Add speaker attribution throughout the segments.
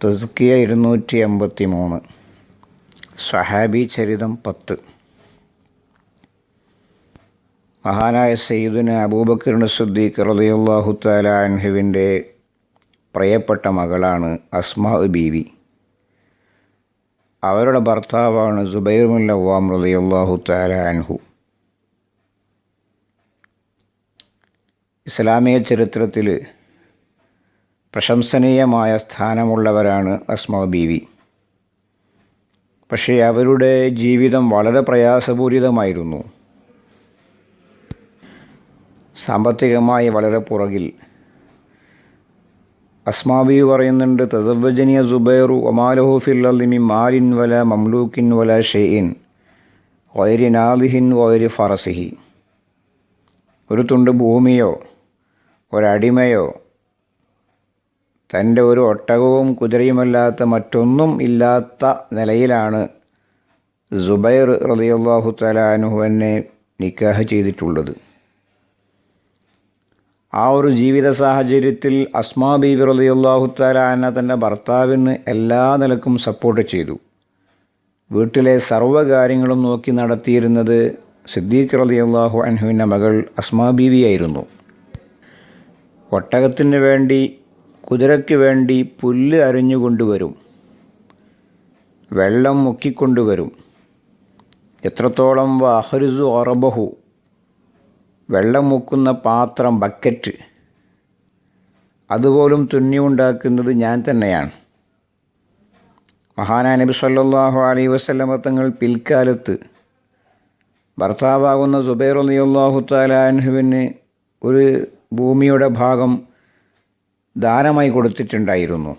Speaker 1: തസ്കിയ ഇരുന്നൂറ്റി എൺപത്തി മൂന്ന് സഹാബി ചരിതം പത്ത്. മഹാനായ സയ്യിദുന അബൂബക്കറിന് സുദ്ദീഖ് റളിയല്ലാഹു താല അൻഹുവിന്റെ പ്രിയപ്പെട്ട മകളാണ് അസ്മാ ബീവി. അവരുടെ ഭർത്താവാണ് സുബൈർ മുല്ലവാം റളിയല്ലാഹു തആല അൻഹു. ഇസ്ലാമിക ചരിത്രത്തിൽ പ്രശംസനീയമായ സ്ഥാനമുള്ളവരാണ് അസ്മാ ബീവി. പക്ഷേ അവരുടെ ജീവിതം വളരെ പ്രയാസപൂരിതമായിരുന്നു. സാമ്പത്തികമായി വളരെ പുറകിൽ. അസ്മാബി പറയുന്നുണ്ട് തസവജനിയ സുബൈറു ഒമാലഹു ഫില്ലി മാലിൻ വല മംലൂക്കിൻ വല ഷെയ്ൻ വൈരി നാദിഹിൻ വൈരി ഫറസിഹി. ഒരു തുണ്ട് ഭൂമിയോ ഒരടിമയോ തന്റെ ഒരു ഒട്ടകവും കുതിരയുമല്ലാത്ത മറ്റൊന്നും ഇല്ലാത്ത നിലയിലാണ് സുബൈർ റളിയല്ലാഹു തലാനുഹുവിനെ നിക്കാഹ് ചെയ്തിട്ടുള്ളത്. ആ ഒരു ജീവിത സാഹചര്യത്തിൽ അസ്മാ ബീബി റളിയല്ലാഹു തലാന തന്റെ ഭർത്താവിന് എല്ലാ നിലക്കും സപ്പോർട്ട് ചെയ്തു. വീട്ടിലെ സർവകാര്യങ്ങളും നോക്കി നടത്തിയിരുന്നത് സിദ്ദീഖ് റളിയല്ലാഹു അൻഹുവിന്റെ മകൾ അസ്മാ ബീവിയായിരുന്നു. ഒട്ടകത്തിന് വേണ്ടി കുതിരയ്ക്ക് വേണ്ടി പുല്ല് അരിഞ്ഞുകൊണ്ടുവരും വെള്ളം മുക്കിക്കൊണ്ടുവരും. എത്രത്തോളം വഹരിസു ഒറബഹു വെള്ളം മുക്കുന്ന പാത്രം ബക്കറ്റ്. അതുപോലും തുന്നി ഉണ്ടാക്കുന്നത് ഞാൻ തന്നെയാണ്. മഹാനാ നബി സല്ലാഹു അലൈഹി വസല്ലമ തങ്ങൾ പിൽക്കാലത്ത് ഭർത്താവാകുന്ന സുബൈർ അലിയുള്ളാഹു താലാൻഹുവിന് ഒരു ഭൂമിയുടെ ഭാഗം ദാനമായി കൊടുത്തിട്ടുണ്ടായിരുന്നു.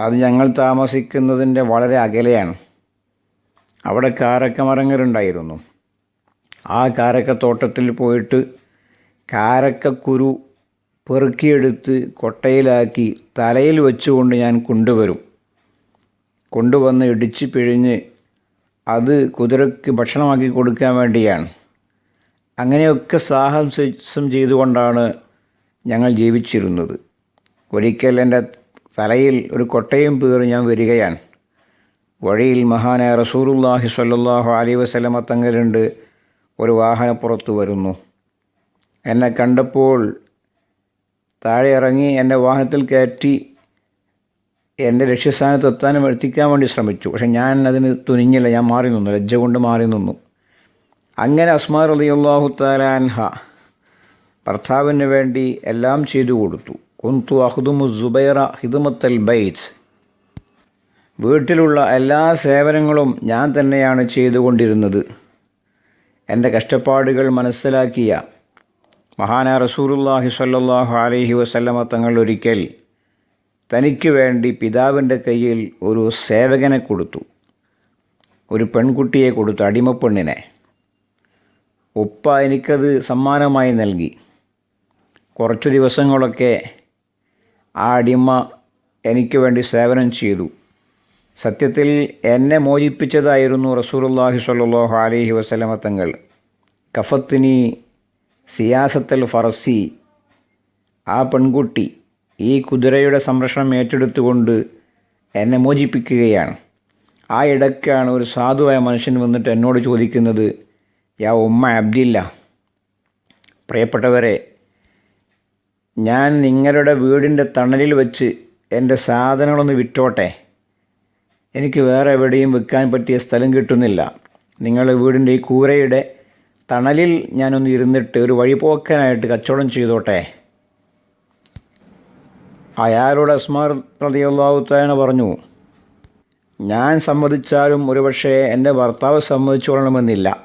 Speaker 1: അത് ഞങ്ങൾ താമസിക്കുന്നതിന്റെ വളരെ അകലെയാണ്. അവിടെ കാരക്ക മരങ്ങളുണ്ടായിരുന്നു ആ കാരക്കത്തോട്ടത്തിൽ പോയിട്ട് കാരക്കക്കുരു പെറുക്കിയെടുത്ത് കൊട്ടയിലാക്കി തലയിൽ വെച്ചുകൊണ്ട് ഞാൻ കൊണ്ടുവരും. കൊണ്ടുവന്ന് ഇടിച്ച് പിഴിഞ്ഞ് അത് കുതിരയ്ക്ക് ഭക്ഷണമാക്കി കൊടുക്കാൻ വേണ്ടിയാണ്. അങ്ങനെയൊക്കെ സാഹസം ചെയ്തുകൊണ്ടാണ് ഞങ്ങൾ ജീവിച്ചിരുന്നത്. ഒരിക്കൽ എന്റെ തലയിൽ ഒരു കൊട്ടയും പേറി ഞാൻ വരികയാണ്. വഴിയിൽ മഹാനായ റസൂറുല്ലാഹി സ്വല്ലല്ലാഹു അലൈഹി വസ്ലമ തങ്ങലുണ്ട്. ഒരു വാഹനപ്പുറത്ത് വരുന്നു. എന്നെ കണ്ടപ്പോൾ താഴെ ഇറങ്ങി എന്റെ വാഹനത്തിൽ കയറ്റി എന്റെ ലക്ഷ്യസ്ഥാനത്ത് എത്താനും എത്തിക്കാൻ വേണ്ടി ശ്രമിച്ചു. പക്ഷെ ഞാൻ അതിന് തുനിഞ്ഞില്ല. ഞാൻ മാറി നിന്നു. ലജ്ജ കൊണ്ട് മാറി നിന്നു. അങ്ങനെ അസ്മാർ റളിയല്ലാഹു തആലാൻഹ ഭർത്താവിന് വേണ്ടി എല്ലാം ചെയ്തു കൊടുത്തു. കുന്തു അഹുദുമു സുബൈറ ഹിദുമത്തൽ ബൈറ്റ്സ് വീട്ടിലുള്ള എല്ലാ സേവനങ്ങളും ഞാൻ തന്നെയാണ് ചെയ്തുകൊണ്ടിരുന്നത്. എന്റെ കഷ്ടപ്പാടുകൾ മനസ്സിലാക്കിയ മഹാന റസൂറുല്ലാഹി സല്ലാഹു അലഹി വസല്ലമ തങ്ങൾ ഒരിക്കൽ തനിക്ക് വേണ്ടി പിതാവിന്റെ കയ്യിൽ ഒരു സേവകനെ കൊടുത്തു. ഒരു പെൺകുട്ടിയെ കൊടുത്തു അടിമപ്പെണ്ണിനെ. ഉപ്പ എനിക്കത് സമ്മാനമായി നൽകി. കുറച്ചു ദിവസങ്ങളൊക്കെ ആ അടിമ എനിക്ക് വേണ്ടി സേവനം ചെയ്തു. സത്യത്തിൽ എന്നെ മോചിപ്പിച്ചതായിരുന്നു റസൂലുള്ളാഹി സ്വല്ലല്ലാഹു അലൈഹി വസല്ലമ തങ്ങൾ. കഫത്തിനി സിയാസത്തൽ ഫറസി ആ പെൺകുട്ടി ഈ കുതിരയുടെ സംരക്ഷണം ഏറ്റെടുത്തുകൊണ്ട് എന്നെ മോചിപ്പിക്കുകയാണ്. ആ ഇടയ്ക്കാണ് ഒരു സാധുവായ മനുഷ്യൻ വന്നിട്ട് എന്നോട് ചോദിക്കുന്നത് യാ ഉമ്മ അബ്ദില്ല പ്രിയപ്പെട്ടവരെ ഞാൻ നിങ്ങളുടെ വീടിന്റെ തണലിൽ വെച്ച് എന്റെ സാധനങ്ങളൊന്ന് വിറ്റോട്ടെ? എനിക്ക് വേറെ എവിടെയും വെക്കാൻ പറ്റിയ സ്ഥലം കിട്ടുന്നില്ല. നിങ്ങളുടെ വീടിന്റെ ഈ കൂരയുടെ തണലിൽ ഞാനൊന്ന് ഇരുന്നിട്ട് ഒരു വഴിപോക്കനായിട്ട് കച്ചവടം ചെയ്തോട്ടെ? അയാളോട് അസ്മാർ പ്രതിയുള്ളാവുത്താന പറഞ്ഞു ഞാൻ സമ്മതിച്ചാലും ഒരുപക്ഷെ എന്റെ ഭർത്താവ് സമ്മതിച്ചോളണമെന്നില്ല.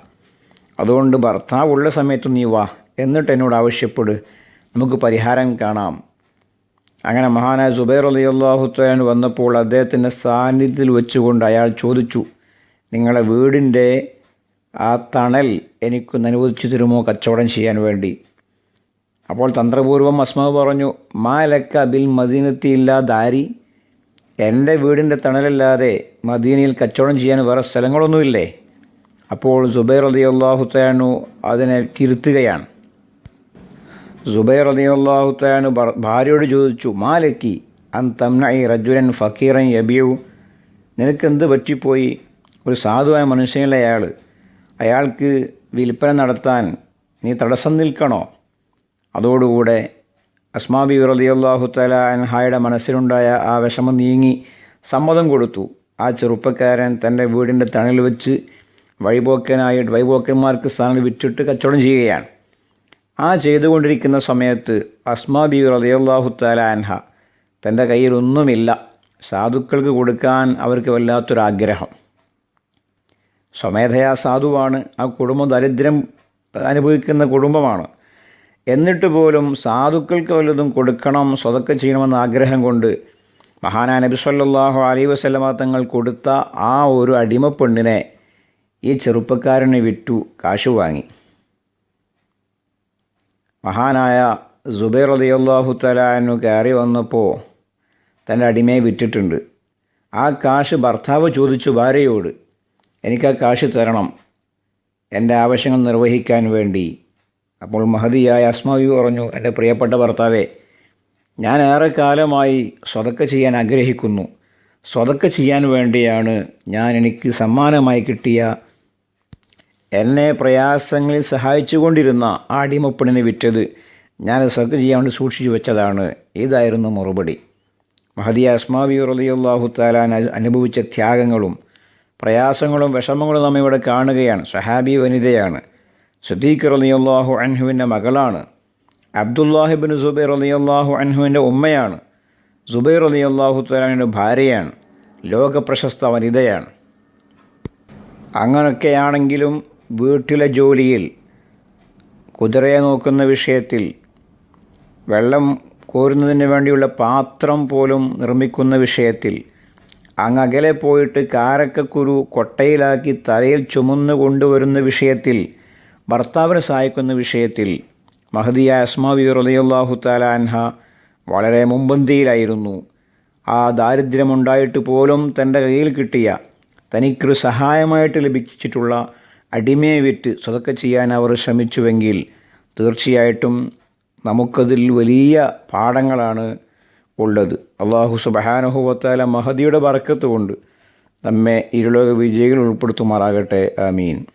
Speaker 1: അതുകൊണ്ട് ഭർത്താവ് ഉള്ള സമയത്ത് നീ വാ. എന്നിട്ട് എന്നോട് ആവശ്യപ്പെട്. നമുക്ക് പരിഹാരം കാണാം. അങ്ങനെ മഹാനായ സുബൈർ അലി അള്ളാഹുത്താൻ വന്നപ്പോൾ അദ്ദേഹത്തിന്റെ സാന്നിധ്യത്തിൽ വെച്ചുകൊണ്ട് അയാൾ ചോദിച്ചു നിങ്ങളെ വീടിന്റെ ആ തണൽ എനിക്കൊന്ന് അനുവദിച്ചു തരുമോ കച്ചവടം ചെയ്യാൻ വേണ്ടി? അപ്പോൾ തന്ത്രപൂർവം അസ്മാവ് പറഞ്ഞു മാലക്ക ബിൽ മദീനത്തി ഇല്ലാ ദാരി. എന്റെ വീടിന്റെ തണലല്ലാതെ മദീനയിൽ കച്ചവടം ചെയ്യാൻ വേറെ സ്ഥലങ്ങളൊന്നുമില്ലേ? അപ്പോൾ സുബൈർ അലി അള്ളാഹുത്തയാനു അതിനെ തിരുത്തുകയാണ്. സുബൈർ അലിയല്ലാഹുത്താന് ഭാര്യയോട് ചോദിച്ചു മാലക്കി അൻ തംനൈ റജുരൻ ഫക്കീറൻ യബിയു നിനക്കെന്ത് പറ്റിപ്പോയി? ഒരു സാധുവായ മനുഷ്യനിലെ അയാൾ അയാൾക്ക് വിൽപ്പന നടത്താൻ നീ തടസ്സം നിൽക്കണോ? അതോടുകൂടെ അസ്മാബി റലിയല്ലാഹു തല അൻഹായുടെ മനസ്സിലുണ്ടായ ആ വിഷമം നീങ്ങി സമ്മതം കൊടുത്തു. ആ ചെറുപ്പക്കാരൻ തന്റെ വീടിന്റെ തണൽ വെച്ച് വഴിപോക്കനായിട്ട് വഴിപോക്കന്മാർക്ക് സ്ഥാനം വിറ്റിട്ട് കച്ചവടം ചെയ്യുകയാണ്. ആ ചെയ്തുകൊണ്ടിരിക്കുന്ന സമയത്ത് അസ്മാ ബി റളിയല്ലാഹു തആല അൻഹ തന്റെ കയ്യിലൊന്നുമില്ല. സാധുക്കൾക്ക് കൊടുക്കാൻ അവർക്ക് വല്ലാത്തൊരാഗ്രഹം. സ്വമേധയാ സാധുവാണ് ആ കുടുംബം ദരിദ്രം അനുഭവിക്കുന്ന കുടുംബമാണ്. എന്നിട്ട് പോലും സാധുക്കൾക്ക് വല്ലതും കൊടുക്കണം സ്വതക്ക ചെയ്യണമെന്ന ആഗ്രഹം കൊണ്ട് മഹാനാ നബി സല്ലാഹു അലൈ വസല്ലമ തങ്ങൾ കൊടുത്ത ആ ഒരു അടിമപ്പെണ്ണിനെ ഈ ചെറുപ്പക്കാരനെ വിറ്റു കാശു വാങ്ങി. മഹാനായ സുബൈർ റളിയല്ലാഹു തലാനു കയറി വന്നപ്പോൾ തന്റെ അടിമയെ വിറ്റിട്ടുണ്ട്. ആ കാശ് ഭർത്താവ് ചോദിച്ചു ഭാര്യയോട് എനിക്ക് ആ കാശ് തരണം. എന്റെ ആവശ്യങ്ങൾ നിർവഹിക്കാൻ വേണ്ടി. അപ്പോൾ മഹതിയായ അസ്മാവി പറഞ്ഞു എന്റെ പ്രിയപ്പെട്ട ഭർത്താവേ ഞാൻ ഏറെ കാലമായി സ്വതക്ക ചെയ്യാൻ ആഗ്രഹിക്കുന്നു. സ്വതക്ക ചെയ്യാൻ വേണ്ടിയാണ് ഞാൻ എനിക്ക് സമ്മാനമായി കിട്ടിയ എന്നെ പ്രയാസങ്ങളിൽ സഹായിച്ചു കൊണ്ടിരുന്ന ആ അടിമപ്പെണിനെ വിറ്റത് ഞാൻ സർക്ക് ചെയ്യാൻ വേണ്ടി സൂക്ഷിച്ചു വെച്ചതാണ്. ഇതായിരുന്നു മറുപടി. മഹദിയ അസ്മാവി റലിയുള്ളാഹു താലാൻ അനുഭവിച്ച ത്യാഗങ്ങളും പ്രയാസങ്ങളും വിഷമങ്ങളും നാം ഇവിടെ കാണുകയാണ്. സഹാബി വനിതയാണ്. സദീഖ് റലിയുള്ളാഹു അൻഹുവിന്റെ മകളാണ്. അബ്ദുല്ലാഹിബിൻ സുബൈർ റളിയല്ലാഹു അൻഹുവിന്റെ ഉമ്മയാണ്. സുബൈർ റളിയല്ലാഹു താലാനിന്റെ ഭാര്യയാണ്. ലോകപ്രശസ്ത വനിതയാണ്. അങ്ങനൊക്കെയാണെങ്കിലും വീട്ടിലെ ജോലിയിൽ കുതിരയെ നോക്കുന്ന വിഷയത്തിൽ വെള്ളം കോരുന്നതിന് വേണ്ടിയുള്ള പാത്രം പോലും നിർമ്മിക്കുന്ന വിഷയത്തിൽ അങ്ങ് അകലെ പോയിട്ട് കാരക്കക്കുരു കൊട്ടയിലാക്കി തലയിൽ ചുമന്നു കൊണ്ടുവരുന്ന വിഷയത്തിൽ ഭർത്താവിനെ സഹായിക്കുന്ന വിഷയത്തിൽ മഹദിയ അസ്മാവി റളിയല്ലാഹു താലാൻഹ വളരെ മുമ്പന്തിയിലായിരുന്നു ആ ദാരിദ്ര്യമുണ്ടായിട്ട് പോലും തന്റെ കയ്യിൽ കിട്ടിയ തനിക്കൊരു സഹായമായിട്ട് ലഭിച്ചിട്ടുള്ള അടിമയെ വിറ്റ് സ്വതക്ക ചെയ്യാൻ അവർ ശ്രമിച്ചുവെങ്കിൽ തീർച്ചയായിട്ടും നമുക്കതിൽ വലിയ പാഠങ്ങളാണ് ഉള്ളത്. അള്ളാഹു സുബഹാനുഹുവത്താല മഹദിയുടെ ബറക്കത്ത് കൊണ്ട് നമ്മെ ഇരുലോക വിജയികൾ ഉൾപ്പെടുത്തുമാറാകട്ടെ. ആമീൻ.